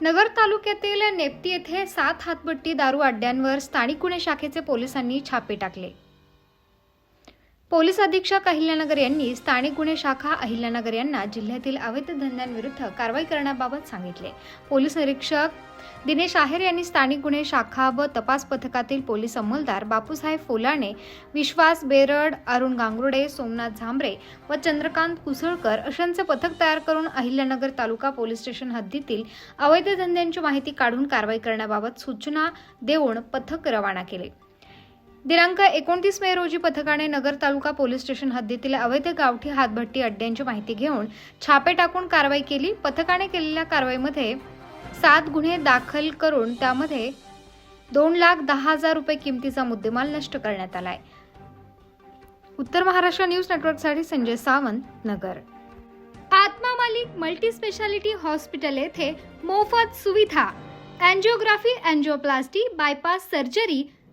नगर तालुक्यातील नेप्ती येथे सात हातबट्टी दारू अड्ड्यांवर स्थानिक गुन्हे शाखेचे पोलिसांनी छापे टाकले. पोलीस अधीक्षक अहिल्यानगर यांनी स्थानिक गुन्हे शाखा अहिल्यानगर यांना जिल्ह्यातील अवैध धंद्यांविरुद्ध कारवाई करण्याबाबत सांगितले. पोलीस निरीक्षक दिनेश आहेर यांनी स्थानिक गुन्हे शाखा व तपास पथकातील पोलीस अंमलदार बापूसाहेब फोलाणे विश्वास बेरड अरुण गांगरुडे सोमनाथ झांबरे व चंद्रकांत कुसळकर अशांचे पथक तयार करून अहिल्यानगर तालुका पोलीस स्टेशन हद्दीतील अवैध धंद्यांची माहिती काढून कारवाई करण्याबाबत सूचना देऊन पथक रवाना केले. दिनांक एकोणतीस मे रोजी पथकाने नगर तालुका पोलीस स्टेशन हद्दीतील अवैध गावठी हातभट्टी अड्ड्यांची माहिती घेऊन छापे टाकून कारवाई केली. पथकाने केलेल्या कारवाईमध्ये सात गुन्हे दाखल करून त्यामध्ये दोन लाख दहा हजार रुपये किमतीचा मुद्देमाल नष्ट करण्यात आलाय. उत्तर महाराष्ट्र न्यूज नेटवर्कसाठी Sanjay Sawant Nagar. Atma Malik multi speciality hospital येथे मोफत सुविधा. Angiography angioplasty bypass surgery